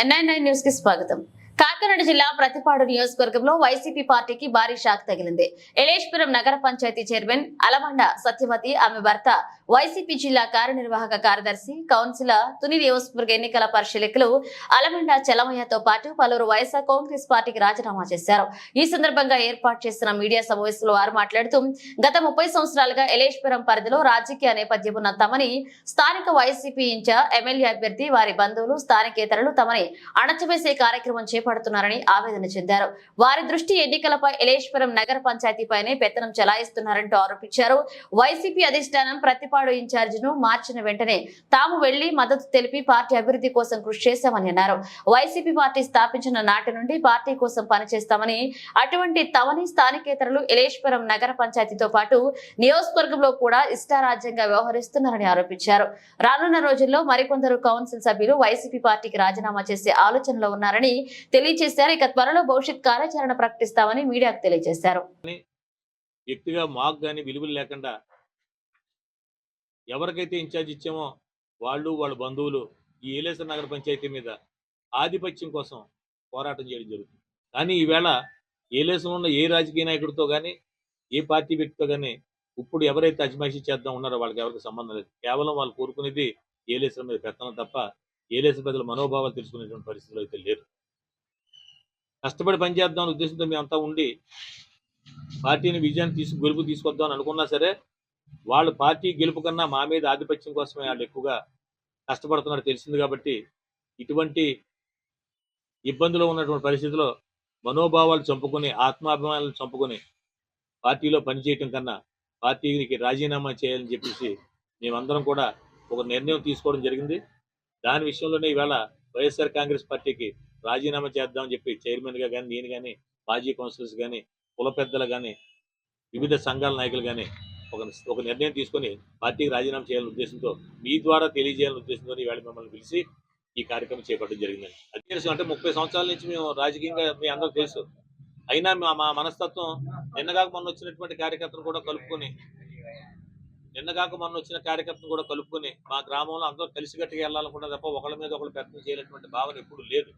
NI nine న్యూస్కి స్వాగతం. కాకినాడ జిల్లా ప్రతిపాడు నియోజకవర్గంలో వైసీపీ పార్టీకి భారీ షాక్ తగిలింది. ఎలేష్పురం నగర పంచాయతీ చైర్మన్ అలమండ సత్యవతి ఆమె భర్త వైసీపీ జిల్లా కార్యనిర్వాహక కార్యదర్శి కౌన్సిలర్ తుని నియోజకవర్గ ఎన్నికల పరిశీలకులు అలమండ చలమయ్యతో పాటు పలువురు వైఎస్ఆర్ కాంగ్రెస్ పార్టీకి రాజీనామా చేశారు. ఈ సందర్భంగా ఏర్పాటు చేసిన మీడియా సమావేశంలో వారు మాట్లాడుతూ గత ముప్పై సంవత్సరాలుగా ఎలేష్పురం పరిధిలో రాజకీయ నేపథ్యం ఉన్న తమని స్థానిక వైసీపీ ఇన్ఛార్జ్ ఎమ్మెల్యే అభ్యర్థి వారి బంధువులు స్థానికేతరులు తమని అణచివేసే కార్యక్రమం మాట్లాడుతున్నారని ఆవేదన చెందారు. వారి దృష్టి ఎన్నికలపై ఎలేశ్వరం నగర పంచాయతీపైనే పెత్తనం చెలాయిస్తున్నారంటూ ఆరోపించారు. వైసీపీ అధిష్టానం ప్రతిపాడు ఇన్ఛార్జిను మార్చిన వెంటనే తాము వెళ్ళి మద్దతు తెలిపి పార్టీ అభివృద్ధి కోసం కృషి చేశామని అన్నారు. వైసీపీ పార్టీ స్థాపించిన నాటి నుండి పార్టీ కోసం పనిచేస్తామని అటువంటి తమని స్థానికేతరులు ఎలేశ్వరం నగర పంచాయతీతో పాటు నియోజకవర్గంలో కూడా ఇష్టారాజ్యంగా వ్యవహరిస్తున్నారని ఆరోపించారు. రానున్న రోజుల్లో మరికొందరు కౌన్సిల్ సభ్యులు వైసీపీ పార్టీకి రాజీనామా చేసే ఆలోచనలో ఉన్నారని తెలియజేశారు. ఇక త్వరలో భవిష్యత్ కార్యాచరణ ప్రకటిస్తామని మీడియాకు తెలియజేశారు. వ్యక్తిగా మాకు కానీ విలువలు లేకుండా ఎవరికైతే ఇన్ఛార్జ్ ఇచ్చామో వాళ్ళు వాళ్ళ బంధువులు ఈ ఏలేశ్వర నగర పంచాయతీ మీద ఆధిపత్యం కోసం పోరాటం చేయడం జరుగుతుంది. కానీ ఈవేళ ఏలేశ్వరం ఉన్న ఏ రాజకీయ నాయకుడితో కానీ ఏ పార్టీ వ్యక్తితో కానీ ఇప్పుడు ఎవరైతే అజమాయిషీ చేద్దాం ఉన్నారో వాళ్ళకి ఎవరికి సంబంధం లేదు. కేవలం వాళ్ళు కోరుకునేది ఏలేశ్వరం మీద పెత్తనం తప్ప ఏలేశ్వర ప్రజల మనోభావాలు తెలుసుకునేటువంటి పరిస్థితులు అయితే లేరు. కష్టపడి పనిచేద్దాం అనే ఉద్దేశంతో మేమంతా ఉండి పార్టీని విజయాన్ని తీసుకు గెలుపు తీసుకొద్దాం అని అనుకున్నా సరే వాళ్ళు పార్టీ గెలుపు కన్నా మా మీద ఆధిపత్యం కోసమే వాళ్ళు ఎక్కువగా కష్టపడుతున్నారు తెలిసింది కాబట్టి ఇటువంటి ఇబ్బందులు ఉన్నటువంటి పరిస్థితిలో మనోభావాలు చంపుకొని ఆత్మాభిమానాలు చంపుకొని పార్టీలో పనిచేయటం కన్నా పార్టీకి రాజీనామా చేయాలని చెప్పేసి మేమందరం కూడా ఒక నిర్ణయం తీసుకోవడం జరిగింది. దాని విషయంలోనే ఇవాళ వైఎస్ఆర్ కాంగ్రెస్ పార్టీకి రాజీనామా చేద్దామని చెప్పి చైర్మన్గా కానీ నేను కానీ మాజీ కౌన్సిలర్స్ కానీ కుల పెద్దలు కానీ వివిధ సంఘాల నాయకులు కానీ ఒక ఒక నిర్ణయం తీసుకొని పార్టీకి రాజీనామా చేయాలనే ఉద్దేశంతో మీ ద్వారా తెలియజేయాలనే ఉద్దేశంతో ఈవేళ మిమ్మల్ని పిలిచి ఈ కార్యక్రమం చేపట్టడం జరిగిందండి. అది తెలుసు అంటే ముప్పై సంవత్సరాల నుంచి మేము రాజకీయంగా మీ అందరూ తెలుసు. అయినా మా మా మనస్తత్వం నిన్నగాక మొన్న వచ్చినటువంటి కార్యకర్తను కూడా కలుపుకొని నిన్నగాక మొన్న వచ్చిన కార్యకర్తను కూడా కలుపుకొని మా గ్రామంలో అందరూ కలిసికట్టుగా వెళ్ళాలనుకున్నా తప్ప ఒకళ్ళ మీద ఒకళ్ళు ప్రయత్నం చేయలేటువంటి భావన ఎప్పుడు లేదు.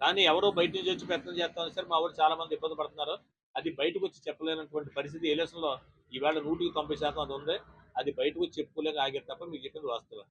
కానీ ఎవరో బయట నుంచి వచ్చి ప్రయత్నం చేస్తామని సరే మా ఊరు చాలా మంది ఇబ్బంది పడుతున్నారు. అది బయటకు వచ్చి చెప్పలేనటువంటి పరిస్థితి ఏలేసంలో ఈవేళ నూటికి తొంభై శాతం అది ఉంది. అది బయటకు వచ్చి చెప్పుకోలేక ఆగారు తప్ప మీకు చెప్పింది వాస్తవం.